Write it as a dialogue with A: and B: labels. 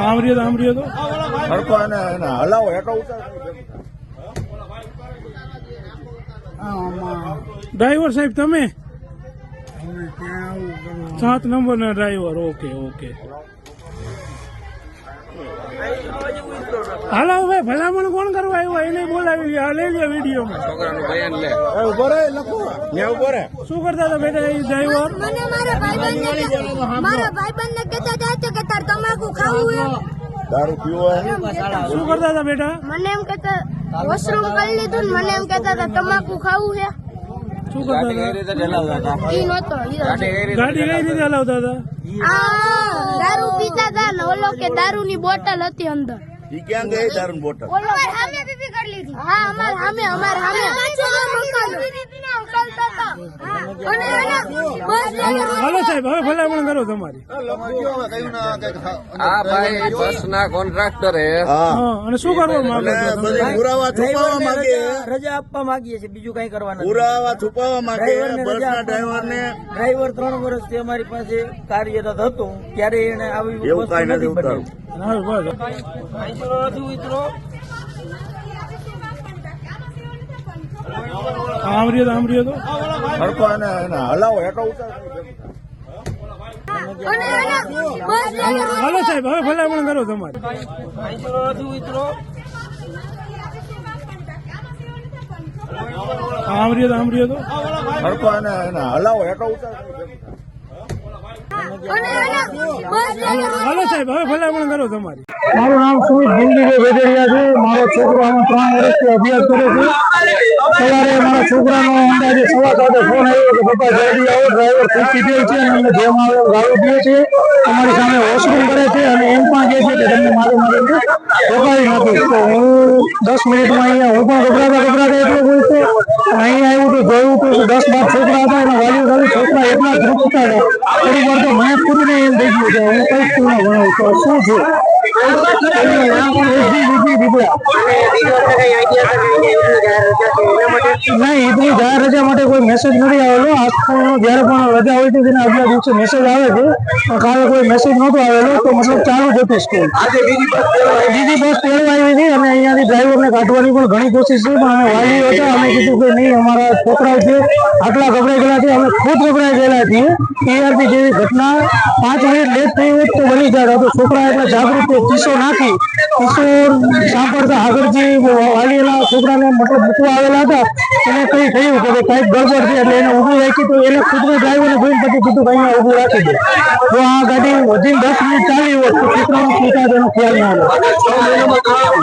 A: આમ રહ્યો તો આમ રહ્યો તો.
B: હરકો એને એને હલાવો હેઠો ઉતાર.
A: ડ્રાઈવર સાહેબ તમે? સાત નંબર ના ડ્રાઈવર ઓકે ઓકે. હાલો ભાઈ ભલામણ કોણ કરવા આવ્યો? એને બોલાવી આ લઈ લે. વિડીયોમાં
B: ઊભો રે લખો. ન્યા ઊભો રે
A: શું કરતા હતા બેટા એ ડ્રાઈવર
C: મને મારા ભાઈબંધને મારા ભાઈબંધને કહેતા જાય છે કે તાર તમાકુ ખાવું હે
B: દારૂ પીવો હે
A: શું કરતા હતા બેટા?
C: મને એમ કહેતા વોશરૂમ કરી લીધું ને મને એમ કહેતા હતા તમાકુ ખાવું હે.
A: શું કરતા હતા?
C: ઈ નહોતો
A: ગાડી કઈ રીતે હલાવતા હતા?
C: દારૂ પીતા હતા ને ઓલો કે દારૂની બોટલ હતી અંદર.
B: ઈ ક્યાં ગઈ દારૂ બોટલ?
C: ઓલો સામે પીપી કરી લીધી. હા અમાર સામે અમાર સામે
A: હાલો સાહેબ હવે ભલામણ કરો તમારી.
D: આ ભાઈ બસ ના કોન્ટ્રાક્ટર હે.
B: હા.
A: હા અને શું કરવા માંગો
B: એટલે
A: છો તમે?
B: બધી પુરાવા છુપાવવા માંગે
E: રજા આપવા માંગીએ છીએ બીજું કઈ કરવાનું
B: પુરાવા છુપાવવા માંગે બસના ડ્રાઈવરને
E: ડ્રાઈવર ત્રણ વર્ષથી અમારી પાસે કાર્યરત હતો ત્યારે એને આવી
B: એવું નથી
A: હા, બસ. આમ રહ્યો તો આમ રહ્યો તો.
B: હડકો એને એને હલાવો હેઠો ઉતારો
A: હાલો સાહેબ હવે ભલામણ કરો તમારી. આમ રહ્યો તો. આમ રહ્યો તો
B: હડકો એને એને હલાવો હેઠો ઉતારો
A: હાલો સાહેબ હવે ભલામણ કરો તમારી. મારું નામ સુમિત ભીંડીભાઈ વેદડિયા છે. મારો છોકરો આમાં ત્રણ વર્ષથી અભ્યાસ કરે છે. સવારે મારા છોકરાનો અંદાજે સવા સાથે ફોન આવ્યો કે, પપ્પા, જલ્દી આવો, ડ્રાઈવર થૂકી દે છે અને અમને જેમ આવે ગાળો દે છે. અમારી સામે વોશરૂમ કરે છે. અને એમ પણ કહે છે કે, તમને મારે મારે રોકાવી નાખીશ તો હું દસ મિનિટમાં અહીંયા હું પણ ગભરાતા ગભરાતા એટલો છું. અહીંયા આવ્યું તો જોયું તો દસ બાર છોકરા હતા એના વાલીઓ ખાલી છોકરા એટલા ધ્રુપતા હતા. થોડી વાર તો મને ખુદને એમ થઈ ગયું છે હું કઈ સ્કૂલમાં ભણાવું તો શું છે નહીં એટલી જાહેર રજા માટે કોઈ મેસેજ નથી આવેલો. આ જ્યારે પણ રજા હોય છે તેના આગલા દિવસે મેસેજ આવે છે. પણ કાલે કોઈ મેસેજ નહોતો આવેલો તો મતલબ ચાલુ જ હતી સ્કૂલ બીજી બસ તેડવા આવી હતી અને અહીંયાથી ડ્રાઈવરને કાઢવાની પણ ઘણી કોશિશ છે, પણ અમે વાલીઓ હતા, અમે કીધું કે નહીં, અમારા છોકરાઓ છે, આટલા ગભરાઈ ગયેલા છે, અમે ખુદ ગભરાઈ ગયેલા છીએ. ટીઆરપી જેવી ઘટના પાંચ મિનિટ લેટ થઈ હોત તો બની જાય તો છોકરા એટલે જાગૃત. કિસ્સો નાખી, કિસ્સો સાંભળતા આગળથી વાલીઓના છોકરાને મતલબ મૂકવા આવેલા હતા. એને કઈ થયું કે કાંઈક ગડબડ છે, એટલે એને ઊભું રાખી તો એને ખુદને ડ્રાઈવરને જોઈને પછી કીધું કે ઊભું રાખી દે. તો આ ગાડી વધીને દસ મિનિટ ચાલી હોત તો છોકરાનો ખ્યાલ ના આવે.